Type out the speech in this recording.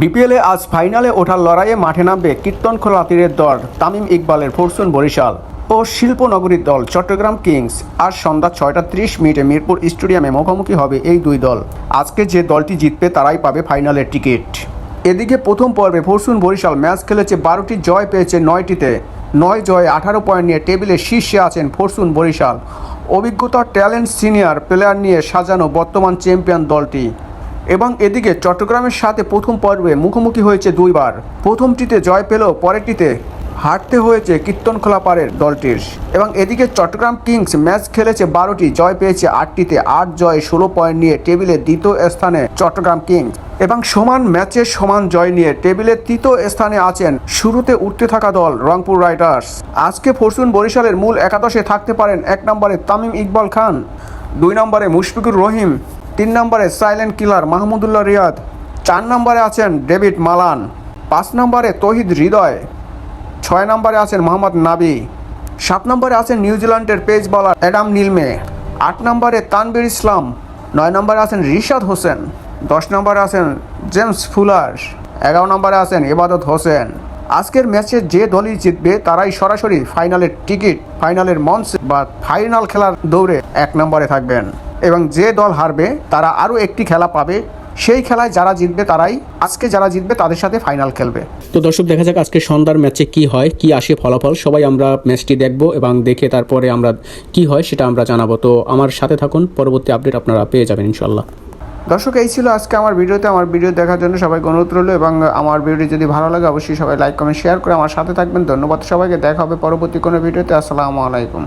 বিপিএলে আজ ফাইনালে ওঠার লড়াইয়ে মাঠে নামবে কীর্তনখোলা তীরের দল তামিম ইকবালের ফরচুন বরিশাল ও শিল্পনগরীর দল চট্টগ্রাম কিংস। আজ সন্ধ্যা ছয়টা ত্রিশ মিনিটে মিরপুর স্টেডিয়ামে মুখোমুখি হবে এই দুই দল। আজকে যে দলটি জিতবে তারাই পাবে ফাইনালের টিকিট। এদিকে প্রথম পর্বে ফরচুন বরিশাল ম্যাচ খেলেছে বারোটি জয় পেয়েছে নয়টিতে। নয় জয়ে আঠারো পয়েন্ট নিয়ে টেবিলের শীর্ষে আছেন ফরচুন বরিশাল। অভিজ্ঞতা ট্যালেন্ট সিনিয়র প্লেয়ার নিয়ে সাজানো বর্তমান চ্যাম্পিয়ন দলটি। এবং এদিকে চট্টগ্রামের সাথে প্রথম পর্বে মুখোমুখি হয়েছে দুইবার। প্রথমটিতে জয় পেলেও পরেরটিতে হারতে হয়েছে কীর্তনখোলা পাড়ের দলটির। এবং এদিকে চট্টগ্রাম কিংস ম্যাচ খেলেছে বারোটি, জয় পেয়েছে আটটিতে আট জয়, ষোলো পয়েন্ট নিয়ে টেবিলে দ্বিতীয় স্থানে চট্টগ্রাম কিংস। এবং সমান ম্যাচে সমান জয় নিয়ে টেবিলের তৃতীয় স্থানে আছেন শুরুতে উঠতে থাকা দল রংপুর রাইডার্স। আজকে ফরচুন বরিশালের মূল একাদশে থাকতে পারেন এক নম্বরে তামিম ইকবাল খান, দুই নম্বরে মুশফিকুর রহিম তিন নম্বরে সাইলেন্ট কিলার মাহমুদুল্লাহ রিয়াদ, চার নম্বরে আছেন ডেভিড মালান, পাঁচ নম্বরে তহিদ হৃদয়, ছয় নম্বরে আছেন মোহাম্মদ নাবি, সাত নম্বরে আছেন নিউজিল্যান্ডের পেস বলার অ্যাডাম নীলমে, আট নম্বরে তানবির ইসলাম, নয় নম্বরে আছেন রিশাদ হোসেন, দশ নম্বরে আছেন জেমস ফুলার, এগারো নম্বরে আছেন ইবাদত হোসেন। আজকের ম্যাচে যে দলই জিতবে, তারাই সরাসরি ফাইনালের টিকিট ফাইনালের মঞ্চ বা ফাইনাল খেলার দৌড়ে এক নম্বরে থাকবেন। এবং যে দল হারবে তারা আরও একটি খেলা পাবে। সেই খেলায় যারা জিতবে তারাই আজকে যারা জিতবে তাদের সাথে ফাইনাল খেলবে। তো দর্শক দেখা যাক আজকে সন্ধ্যার ম্যাচে কি হয় কি আসে ফলাফল। সবাই আমরা ম্যাচটি দেখব এবং দেখে তারপরে আমরা কি হয় সেটা আমরা জানাব। তো আমার সাথে থাকুন পরবর্তী আপডেট আপনারা পেয়ে যাবেন ইনশাল্লাহ দর্শক এই ছিল আজকে আমার ভিডিওতে। আমার ভিডিও দেখার জন্য সবাইকে অনুরোধ রইল এবং আমার ভিডিওটি যদি ভালো লাগে অবশ্যই সবাই লাইক কমেন্ট শেয়ার করে আমার সাথে থাকবেন। ধন্যবাদ সবাইকে। দেখা হবে পরবর্তী কোনো ভিডিওতে। আসসালামু আলাইকুম।